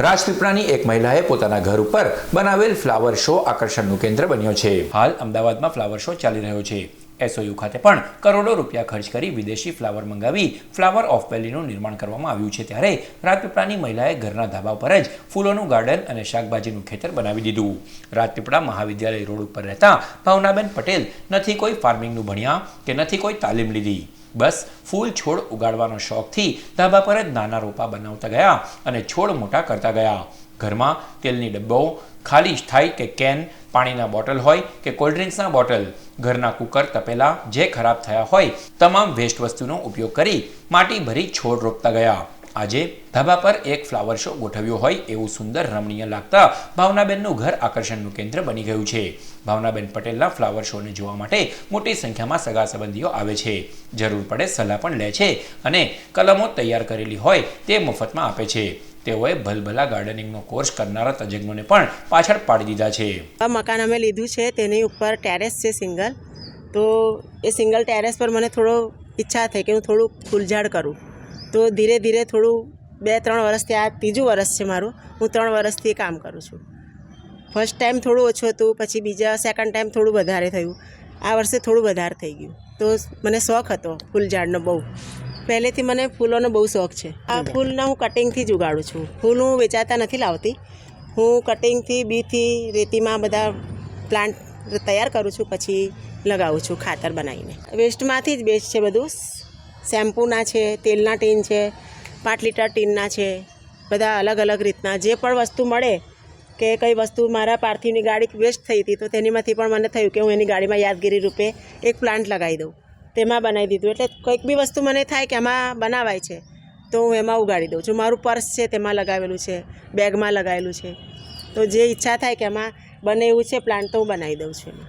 રાજપીપળાની એક મહિલાએ પોતાના ઘર ઉપર બનાવેલ ફ્લાવર શો આકર્ષણનું કેન્દ્ર બન્યો છે. હાલ અમદાવાદમાં ફ્લાવર શો ચાલી રહ્યો છે. એસઓયુ ખાતે પણ કરોડો રૂપિયા ખર્ચ કરી વિદેશી ફ્લાવર મંગાવી ફ્લાવર ઓફ વેલીનું નિર્માણ કરવામાં આવ્યું છે ત્યારે રાજપીપળાની મહિલાએ ઘરના ધાબા પર જ ફૂલોનું ગાર્ડન અને શાકભાજીનું ખેતર બનાવી દીધું. રાજપીપળા મહાવિદ્યાલય રોડ ઉપર રહેતા ભાવનાબેન પટેલ નથી કોઈ ફાર્મિંગનું ભણ્યા કે નથી કોઈ તાલીમ લીધી. બસ ફૂલ છોડ ઉગાડવાનો શોખથી ધાબા પર જ નાના રોપા બનાવતા ગયા અને છોડ મોટા કરતા ગયા. ઘરમાં તેલની ડબ્બો, ખાલી સ્થાયી કે કેન પાણીના બોટલ હોય કે કોલ્ડ ડ્રિંક્સના બોટલ, ઘરના કુકર તપેલા જે ખરાબ થયા હોય, તમામ વેસ્ટ વસ્તુનો ઉપયોગ કરી માટી ભરી છોડ રોપતા ગયા. આજે ધાબા પર એક ફ્લાવર શો ગોઠવ્યો હોય એવું સુંદર રમણીય લાગતા ભાવનાબેનનું ઘર આકર્ષણનું કેન્દ્ર બની ગયું છે. ભાવનાબેન પટેલના ફ્લાવર શોને જોવા માટે મોટી સંખ્યામાં સગા સંબંધીઓ આવે છે. જરૂર પડે સલાહ પણ લે છે અને કલમો તૈયાર કરેલી હોય તે મફતમાં આપે છે. તેઓએ ભલભલા ગાર્ડનિંગનો કોર્સ કરનારા તજજ્ઞોને પણ પાછળ પાડી દીધા છે. આ મકાન અમે લીધું છે, તેની ઉપર ટેરેસ છે સિંગલ તો એ સિંગલ ટેરેસ પર મને થોડો ઈચ્છા થઈ કે હું થોડું ફૂલઝાડ કરું. તો ધીરે ધીરે થોડું બે ત્રણ વર્ષથી આ ત્રીજું વર્ષ છે મારું હું ત્રણ વર્ષથી કામ કરું છું. ફર્સ્ટ ટાઈમ થોડું ઓછું હતું પછી બીજા સેકન્ડ ટાઈમ થોડું વધારે થયું. આ વર્ષે થોડું વધારે થઈ ગયું. તો મને શોખ હતો ફૂલઝાડનો બહુ. પહેલેથી મને ફૂલોનો બહુ શોખ છે. આ ફૂલના હું કટિંગથી જ ઉગાડું છું. ફૂલ હું વેચાતા નથી લાવતી. હું કટિંગથી બીથી રેતીમાં બધા પ્લાન્ટ તૈયાર કરું છું પછી લગાવું છું ખાતર બનાવીને. વેસ્ટમાંથી જ બેસ્ટ છે બધું. શેમ્પૂના છે, તેલના ટીન છે, પાંચ લીટર ટીનના છે, બધા અલગ અલગ રીતના. જે પણ વસ્તુ મળે કે કઈ વસ્તુ મારા પાર્થિવની ગાડી વેસ્ટ થઈ હતી તો તેનીમાંથી પણ મને થયું કે હું એની ગાડીમાં યાદગીરી રૂપે એક પ્લાન્ટ લગાવી દઉં. તેમાં બનાવી દીધું. એટલે કંઈક બી વસ્તુ મને થાય કે આમાં બનાવાય છે, તો હું એમાં ઉગાડી દઉં છું. મારું પર્સ છે તેમાં લગાવેલું છે, બેગમાં લગાવેલું છે. તો જે ઈચ્છા થાય કે આમાં બને એવું છે પ્લાન્ટ, તો હું બનાવી દઉં છું એમાં.